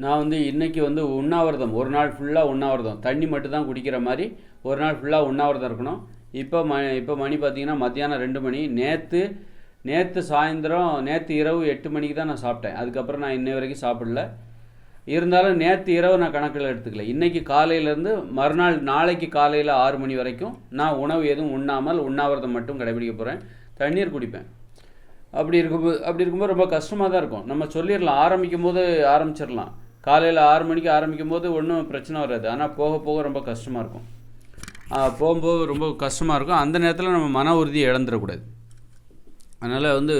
நான் வந்து இன்றைக்கி வந்து உண்ணாவிரதம் ஒரு நாள் ஃபுல்லாக உண்ணாவிரதம். தண்ணி மட்டும் தான் குடிக்கிற மாதிரி ஒரு நாள் ஃபுல்லாக உண்ணாவிரதம் இருக்கணும். இப்போ ம இப்போ மணி பார்த்திங்கன்னா மத்தியானம் ரெண்டு மணி. நேற்று நேற்று சாயந்தரம் நேற்று இரவு எட்டு மணிக்கு தான் நான் சாப்பிட்டேன். அதுக்கப்புறம் நான் இன்ன வரைக்கும் சாப்பிடல. இருந்தாலும் நேற்று இரவு நான் கணக்கில் எடுத்துக்கல. இன்றைக்கி காலையிலேருந்து மறுநாள் நாளைக்கு காலையில் ஆறு மணி வரைக்கும் நான் உணவு எதுவும் உண்ணாமல் உண்ணாவிரதம் மட்டும் கடைபிடிக்க போகிறேன் தண்ணீர் குடிப்பேன். அப்படி இருக்கும்போது அப்படி இருக்கும்போது ரொம்ப கஷ்டமாக தான் இருக்கும். நம்ம சொல்லிடலாம். ஆரம்பிக்கும் போது ஆரம்பிச்சிடலாம். காலையில் ஆறு மணிக்கு ஆரம்பிக்கும் போது ஒன்றும் பிரச்சனை வராது. ஆனால் போக போக ரொம்ப கஷ்டமாக இருக்கும். போகும்போது ரொம்ப கஷ்டமாக இருக்கும். அந்த நேரத்தில் நம்ம மன உறுதியை இழந்துடக்கூடாது. அதனால் வந்து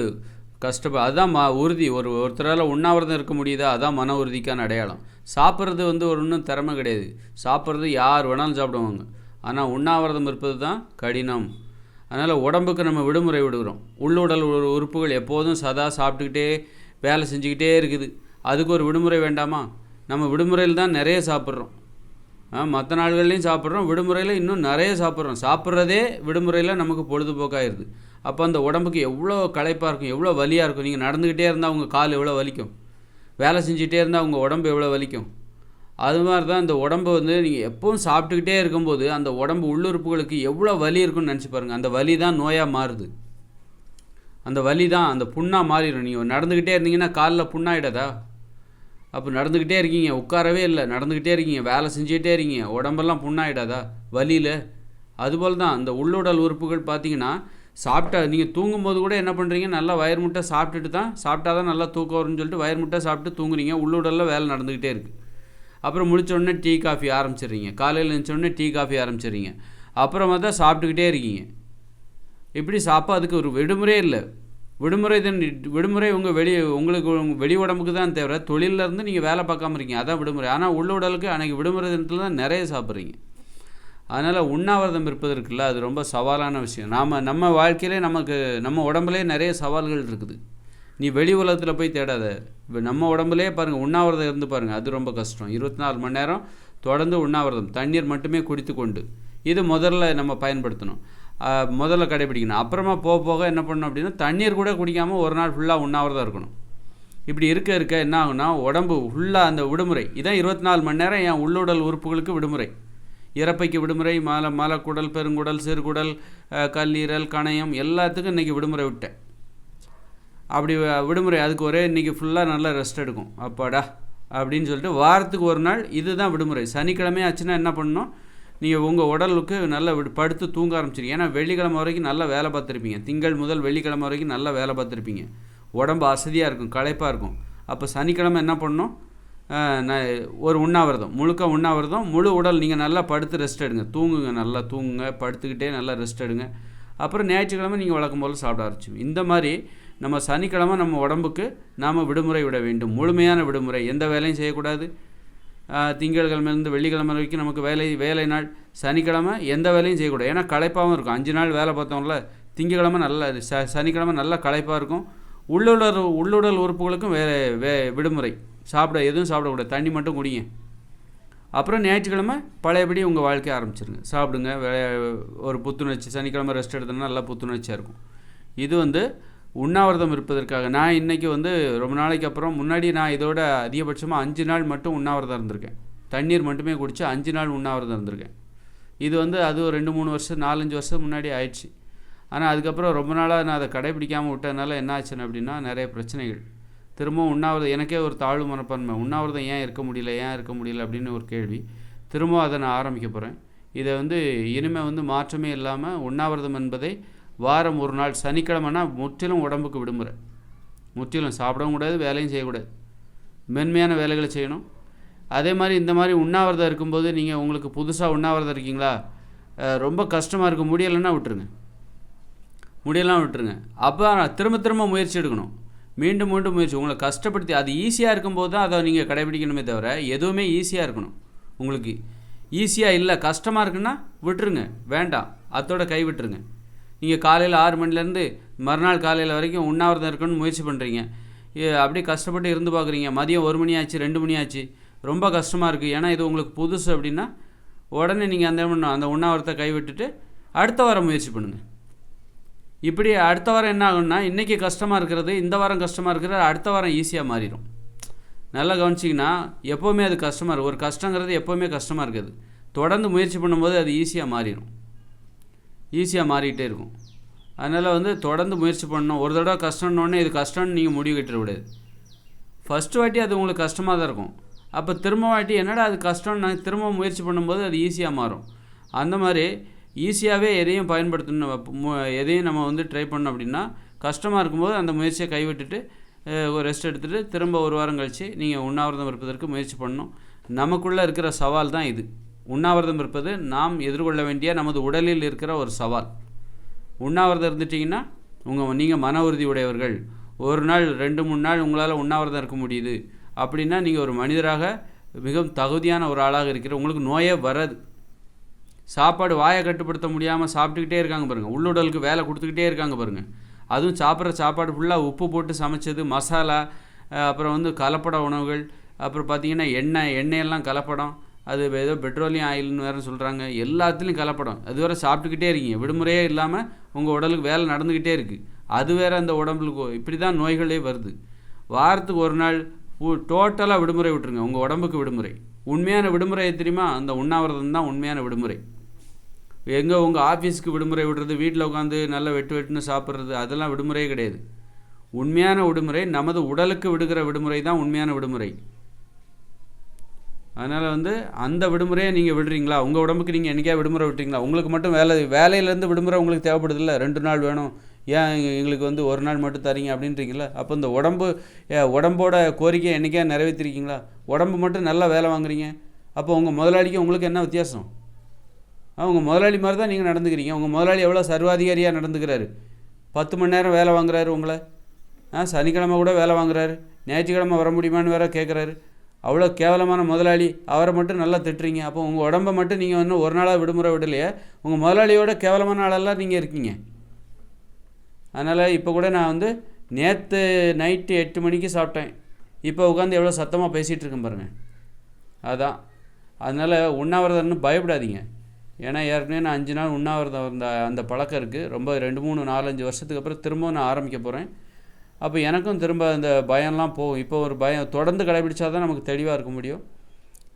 கஷ்டப்ப அதுதான் ம உறுதி. ஒரு ஒருத்தரால் உண்ணாவிரதம் இருக்க முடியுதா? அதான் மன உறுதிக்கான அடையாளம். சாப்பிட்றது வந்து ஒரு ஒன்றும் திறமை கிடையாது. சாப்பிட்றது யார் வேணாலும் சாப்பிடுவாங்க. ஆனால் உண்ணாவிரதம் இருப்பது தான் கடினம். அதனால் உடம்புக்கு நம்ம விடுமுறை விடுகிறோம். உள்ளுடல் உறுப்புகள் எப்போதும் சதா சாப்பிட்டுக்கிட்டே வேலை செஞ்சுக்கிட்டே இருக்குது. அதுக்கு ஒரு விடுமுறை வேண்டாமா? நம்ம விடுமுறையில் தான் நிறைய சாப்பிட்றோம். மற்ற நாள்கள்லையும் சாப்பிட்றோம். விடுமுறையில் இன்னும் நிறைய சாப்பிட்றோம். சாப்பிட்றதே விடுமுறையில் நமக்கு பொழுதுபோக்காயிருது. அப்போ அந்த உடம்புக்கு எவ்வளோ களைப்பாக இருக்கும் எவ்வளோ வலியாக இருக்கும். நீங்கள் நடந்துக்கிட்டே இருந்தால் உங்கள் கால் எவ்வளோ வலிக்கும்? வேலை செஞ்சுட்டே இருந்தால் உங்கள் உடம்பு எவ்வளோ வலிக்கும்? அது மாதிரி தான் இந்த உடம்பு வந்து நீங்கள் எப்பவும் சாப்பிட்டுக்கிட்டே இருக்கும்போது அந்த உடம்பு உள்ளுறுப்புகளுக்கு எவ்வளோ வலி இருக்குன்னு நினச்சி பாருங்கள் அந்த வலி தான் நோயாக மாறுது. அந்த வலி தான் அந்த புண்ணாக மாறிடும். நீங்கள் நடந்துக்கிட்டே இருந்தீங்கன்னா காலில் புண்ணாயிடாதா? அப்போ நடந்துக்கிட்டே இருக்கீங்க உட்காரவே இல்லை நடந்துக்கிட்டே இருக்கீங்க வேலை செஞ்சுக்கிட்டே இருக்கீங்க உடம்பெல்லாம் புண்ணாயிடாதா? வலியில்? அதுபோல் தான் அந்த உள்ளுடல் உறுப்புகள் பார்த்தீங்கன்னா சாப்பிட்டா நீங்கள் தூங்கும்போது கூட என்ன பண்ணுறீங்க நல்லா வயிறு முட்டை சாப்பிட்டுட்டு தான் சாப்பிட்டா தான் நல்லா தூக்கம் வரும்னு சொல்லிட்டு வயர் முட்டை சாப்பிட்டு தூங்குறீங்க உள்ளுடலில் வேலை நடந்துக்கிட்டே இருக்குது அப்புறம் முடிச்ச உடனே டீ காஃபி ஆரம்பிச்சிடுறீங்க. காலையில் எழுந்திரிச்ச உடனே டீ காஃபி ஆரம்பிச்சிடுறீங்க. அப்புறமா தான் சாப்பிட்டுக்கிட்டே இருக்கீங்க. இப்படி சாப்பா அதுக்கு ஒரு விடுமுறையே இல்லை. விடுமுறை தன் விடுமுறை உங்கள் வெளி உங்களுக்கு உங்கள் வெளி உடம்புக்கு தான் தேவை. தொழிலேருந்து இருந்து நீங்கள் வேலை பார்க்காம இருக்கீங்க. அதான் விடுமுறை. ஆனால் உள்ள உடலுக்கு அன்றைக்கி விடுமுறை தினத்தில் தான் நிறைய சாப்பிட்றீங்க. அதனால் உண்ணாவிரதம் இருப்பது இருக்குல்ல அது ரொம்ப சவாலான விஷயம். நாம் நம்ம வாழ்க்கையிலே நமக்கு நம்ம உடம்புலே நிறைய சவால்கள் இருக்குது. நீ வெளி உலகத்தில் போய் தேடாத. இப்போ நம்ம உடம்புலே பாருங்கள் உண்ணாவிரதம் இருந்து பாருங்கள் அது ரொம்ப கஷ்டம். இருபத்தி நாலு மணி நேரம் தொடர்ந்து உண்ணாவிரதம். தண்ணீர் மட்டுமே குடித்து கொண்டு இது முதல்ல நம்ம பயன்படுத்தணும். முதல்ல கடைபிடிக்கணும். அப்புறமா போக போக என்ன பண்ணணும் அப்படின்னா தண்ணீர் கூட குடிக்காமல் ஒரு நாள் ஃபுல்லாக உண்ணாவிரதம் இருக்கணும். இப்படி இருக்க இருக்க என்ன ஆகுனா உடம்பு ஃபுல்லாக அந்த விடுமுறை. இதான் இருபத்தி நாலு மணி நேரம் என் உள்ளுடல் உறுப்புகளுக்கு விடுமுறை. இறப்பைக்கு விடுமுறை மல மலக்குடல் பெருங்குடல் சிறுகுடல் கல்லீரல் கணையம் எல்லாத்துக்கும் இன்றைக்கி விடுமுறை விட்டேன். அப்படி விடுமுறை அதுக்கு ஒரே இன்றைக்கி ஃபுல்லாக நல்லா ரெஸ்ட் எடுக்கும். அப்பாடா அப்படின்னு சொல்லிட்டு வாரத்துக்கு ஒரு நாள் இதுதான் விடுமுறை. சனிக்கிழமை ஆச்சுன்னா என்ன பண்ணணும்? நீங்கள் உங்கள் உடலுக்கு நல்லா விடு படுத்து தூங்க ஆரம்பிச்சிருங்க ஏன்னா வெள்ளிக்கிழமை வரைக்கும் நல்லா வேலை பார்த்துருப்பீங்க. திங்கள் முதல் வெள்ளிக்கிழமை வரைக்கும் நல்லா வேலை பார்த்துருப்பீங்க. உடம்பு அசதியாக இருக்கும் களைப்பாக இருக்கும். அப்போ சனிக்கிழமை என்ன பண்ணணும்? ஒரு உண்ணாவிரதம். முழுக்க உண்ணாவிரதம். முழு உடல் நீங்கள் நல்லா படுத்து ரெஸ்ட் எடுங்க. தூங்குங்க நல்லா தூங்குங்க. படுத்துக்கிட்டே நல்லா ரெஸ்ட் எடுங்க. அப்புறம் ஞாயிற்றுக்கிழமை நீங்கள் வழக்கம் போல் சாப்பிட ஆரம்பிச்சு இந்த மாதிரி நம்ம சனிக்கிழமை நம்ம உடம்புக்கு நாம் விடுமுறை விட வேண்டும். முழுமையான விடுமுறை. எந்த வேலையும் செய்யக்கூடாது. ஆஹ், திங்கட்கிழமையிலேருந்து வெள்ளிக்கிழமை வரைக்கும் நமக்கு வேலை வேலை நாள் சனிக்கிழமை எந்த வேலையும் செய்யக்கூடாது. ஏன்னா களைப்பாகவும் இருக்கும். அஞ்சு நாள் வேலை பார்த்தோம்ல திங்கக்கிழமை நல்ல ச சனிக்கிழமை நல்லா களைப்பாக இருக்கும். உள்ளுடல் உள்ளுடல் உறுப்புகளுக்கும் வே வே விடுமுறை. சாப்பிட எதுவும் சாப்பிடக்கூடாது. தண்ணி மட்டும் குடிங்க. அப்புறம் ஞாயிற்றுக்கிழமை பழையபடி உங்கள் வாழ்க்கைய ஆரம்பிச்சிருங்க. சாப்பிடுங்க வே- ஒரு புத்துணர்ச்சி. சனிக்கிழமை ரெஸ்ட் எடுத்தோம்னா நல்லா புத்துணர்ச்சியாக இருக்கும். இது வந்து உண்ணாவிரதம் இருப்பதற்காக. நான் இன்றைக்கி வந்து ரொம்ப நாளைக்கு அப்புறம் முன்னாடி நான் இதோட அதிகபட்சமாக அஞ்சு நாள் மட்டும் உண்ணாவிரதம் இருந்திருக்கேன். தண்ணீர் மட்டுமே குடித்து அஞ்சு நாள் உண்ணாவிரதம் இருந்திருக்கேன். இது வந்து அது ஒரு ரெண்டு மூணு வருஷம் நாலஞ்சு வருஷம் முன்னாடி ஆயிடுச்சு. ஆனால் அதுக்கப்புறம் ரொம்ப நாளாக நான் அதை கடைபிடிக்காமல் விட்டதுனால என்ன ஆச்சுன்னு அப்படின்னா நிறைய பிரச்சனைகள். திரும்பவும் உண்ணாவிரதம் எனக்கே ஒரு தாழ்வு மனப்பான்மை. உண்ணாவிரதம் ஏன் இருக்க முடியல ஏன் இருக்க முடியல அப்படின்னு ஒரு கேள்வி. திரும்பவும் அதை நான் ஆரம்பிக்க போகிறேன் இதை வந்து இனிமேல் வந்து மாற்றமே இல்லாமல் உண்ணாவிரதம் என்பதை வாரம் ஒரு நாள் சனிக்கிழமைனா முற்றிலும் உடம்புக்கு விடுமுறை. முற்றிலும் சாப்பிடவும் கூடாது வேலையும் செய்யக்கூடாது. மென்மையான வேலைகளை செய்யணும். அதே மாதிரி இந்த மாதிரி உண்ணாவிரதம் இருக்கும்போது நீங்கள் உங்களுக்கு புதுசாக உண்ணாவிரதம் இருக்கீங்களா? ரொம்ப கஷ்டமாக இருக்க முடியலைன்னா விட்டுருங்க. முடியலாம் விட்டுருங்க. அப்போ திரும்ப திரும்ப முயற்சி எடுக்கணும். மீண்டும் மீண்டும் முயற்சி. உங்களை கஷ்டப்படுத்தி அது ஈஸியாக இருக்கும்போது தான் அதை நீங்கள் கடைபிடிக்கணுமே தவிர எதுவுமே ஈஸியாக இருக்கணும். உங்களுக்கு ஈஸியாக இல்லை கஷ்டமாக இருக்குன்னா விட்டுருங்க. வேண்டாம். அதோட கை விட்டுருங்க. நீங்கள் காலையில் ஆறு மணிலேருந்து மறுநாள் காலையில் வரைக்கும் உண்ணாவிரதம் இருக்கணும்னு முயற்சி பண்ணுறீங்க அப்படியே கஷ்டப்பட்டு இருந்து பார்க்குறீங்க மதியம் ஒரு மணி ஆச்சு ரெண்டு மணி ஆச்சு. ரொம்ப கஷ்டமாக இருக்குது ஏன்னா இது உங்களுக்கு புதுசு அப்படின்னா உடனே நீங்கள் அந்த அந்த உண்ணாவிரத்தை கைவிட்டுட்டு அடுத்த வாரம் முயற்சி பண்ணுங்கள் இப்படி அடுத்த வாரம் என்ன ஆகும்னா இன்றைக்கி கஷ்டமாக இருக்கிறது இந்த வாரம் கஷ்டமாக இருக்கிறது அடுத்த வாரம் ஈஸியாக மாறிடும் நல்லா கவனிச்சிங்கன்னா எப்போவுமே அது கஷ்டமாக இருக்கும் ஒரு கஷ்டங்கிறது எப்போவுமே கஷ்டமாக இருக்குது. தொடர்ந்து முயற்சி பண்ணும்போது அது ஈஸியாக மாறிடும் ஈஸியாக மாறிக்கிட்டே இருக்கும். அதனால் வந்து தொடர்ந்து முயற்சி பண்ணணும். ஒரு தடவை கஷ்டம்னோடனே இது கஷ்டம்னு நீங்கள் முடிவு கட்டிடக்கூடாது. ஃபஸ்ட்டு வாட்டி அது உங்களுக்கு கஷ்டமாக தான் இருக்கும். அப்போ திரும்ப வாட்டி என்னடா அது கஷ்டம்னு நான் திரும்ப முயற்சி பண்ணும்போது அது ஈஸியாக மாறும். அந்த மாதிரி ஈஸியாகவே எதையும் பயன்படுத்தணும். மு- எதையும் நம்ம வந்து ட்ரை பண்ணோம் அப்படின்னா கஷ்டமாக இருக்கும்போது அந்த முயற்சியை கைவிட்டுட்டு ஒரு ரெஸ்ட் எடுத்துகிட்டு திரும்ப ஒரு வாரம் கழித்து நீங்கள் உண்ணாவிரதம் இருப்பதற்கு முயற்சி பண்ணணும். நமக்குள்ளே இருக்கிற சவால் தான் இது. உண்ணாவிரதம் இருப்பது நாம் எதிர்கொள்ள வேண்டிய நமது உடலில் இருக்கிற ஒரு சவால். உண்ணாவிரதம் இருந்துட்டிங்கன்னா உங்கள் நீங்கள் மன உறுதி உடையவர்கள். ஒரு நாள் ரெண்டு மூணு நாள் உங்களால் உண்ணாவிரதம் இருக்க முடியுது. அப்படின்னா நீங்கள் ஒரு மனிதராக மிகவும் தகுதியான ஒரு ஆளாக இருக்கிற உங்களுக்கு நோயே வராது. சாப்பாடு வாயை கட்டுப்படுத்த முடியாமல் சாப்பிட்டுக்கிட்டே இருக்காங்க பாருங்கள் உள்ளுடலுக்கு வேலை கொடுத்துக்கிட்டே இருக்காங்க பாருங்கள் அதுவும் சாப்பிட்ற சாப்பாடு ஃபுல்லாக உப்பு போட்டு சமைச்சது மசாலா அப்புறம் வந்து கலப்பட உணவுகள் அப்புறம் பார்த்திங்கன்னா எண்ணெய் எண்ணெயெல்லாம் கலப்படம் அது ஏதோ பெட்ரோலியம் ஆயில்னு வேறு சொல்கிறாங்க எல்லாத்துலேயும் கலப்படம். அது வேறு சாப்பிட்டுக்கிட்டே இருக்கீங்க. விடுமுறையே இல்லாமல் உங்கள் உடலுக்கு வேலை நடந்துக்கிட்டே இருக்குது அது வேறு அந்த உடம்புக்கு இப்படி தான் நோய்களே வருது. வாரத்துக்கு ஒரு நாள் டோட்டலாக விடுமுறை விட்டுருங்க. உங்கள் உடம்புக்கு விடுமுறை. உண்மையான விடுமுறை தெரியுமா? அந்த உண்ணாவிரதம் தான் உண்மையான விடுமுறை. எங்கே உங்கள் ஆஃபீஸ்க்கு விடுமுறை விடுறது வீட்டில் உட்காந்து நல்லா வெட்டு வெட்டுன்னு சாப்பிட்றது அதெல்லாம் விடுமுறையே கிடையாது. உண்மையான விடுமுறை நமது உடலுக்கு விடுகிற விடுமுறை தான் உண்மையான விடுமுறை. அதனால் வந்து அந்த விடுமுறையை நீங்கள் விடுறீங்களா? உங்கள் உடம்புக்கு நீங்கள் என்றைக்கா விடுமுறை விட்டீங்களா உங்களுக்கு மட்டும் வேலை வேலையிலேருந்து விடுமுறை உங்களுக்கு தேவைப்படுதில்ல? ரெண்டு நாள் வேணும். ஏன் எங்களுக்கு வந்து ஒரு நாள் மட்டும் தரீங்க அப்படின்றீங்களா அப்போ இந்த உடம்பு ஏ, உடம்போட கோரிக்கையை என்றைக்கா நிறைவேற்றிருக்கீங்களா? உடம்பு மட்டும் நல்லா வேலை வாங்குறீங்க. அப்போ உங்கள் முதலாளிக்கு உங்களுக்கு என்ன வித்தியாசம்? அவங்க முதலாளி மாதிரி தான் நீங்கள் நடந்துக்கிறீங்க. உங்கள் முதலாளி எவ்வளோ சர்வாதிகாரியாக நடந்துக்கிறாரு? பத்து மணி நேரம் வேலை வாங்குறாரு உங்களை. ஆ சனிக்கிழமை கூட வேலை வாங்குறாரு. ஞாயிற்றுக்கிழமை வர முடியுமான்னு வேற கேட்குறாரு அவ்வளோ கேவலமான முதலாளி அவரை மட்டும் நல்லா திட்டுறீங்க. அப்போ உங்கள் உடம்பை மட்டும் நீங்கள் இன்னும் ஒரு நாளாக விடுமுறை விடலையே உங்கள் முதலாளியோட கேவலமான ஆளெல்லாம் நீங்கள் இருக்கீங்க. அதனால் இப்போ கூட நான் வந்து நேற்று நைட்டு எட்டு மணிக்கு சாப்பிட்டேன். இப்போ உட்காந்து எவ்வளோ சத்தமாக பேசிகிட்டு இருக்கேன் பாருங்கள் அதான். அதனால் உண்ணாவிரதம்னு பயப்படாதீங்க. ஏன்னா ஏற்கனவே நான் அஞ்சு நாள் உண்ணாவிரதம் இருந்த அந்த பழக்கம் இருக்குது ரொம்ப ரெண்டு மூணு நாலஞ்சு வருஷத்துக்கு அப்புறம் திரும்பவும் நான் ஆரம்பிக்க போகிறேன் அப்போ எனக்கும் திரும்ப அந்த பயம்லாம் போகும். இப்போ ஒரு பயம் தொடர்ந்து கடைபிடிச்சா தான் நமக்கு தெளிவாக இருக்க முடியும்.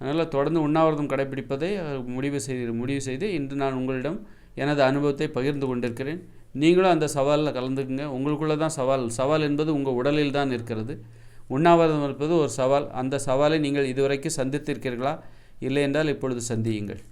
அதனால் தொடர்ந்து உண்ணாவிரதம் கடைபிடிப்பதை முடிவு செய்து முடிவு செய்து இன்று நான் உங்களிடம் எனது அனுபவத்தை பகிர்ந்து கொண்டிருக்கிறேன். நீங்களும் அந்த சவாலில் கலந்துக்குங்க. உங்களுக்குள்ளே தான் சவால். சவால் என்பது உங்கள் உடலில் தான் இருக்கிறது. உண்ணாவிரதம் இருப்பது ஒரு சவால். அந்த சவாலை நீங்கள் இதுவரைக்கும் சந்தித்திருக்கிறீர்களா? இல்லை என்றால் இப்பொழுது சந்தியுங்கள்.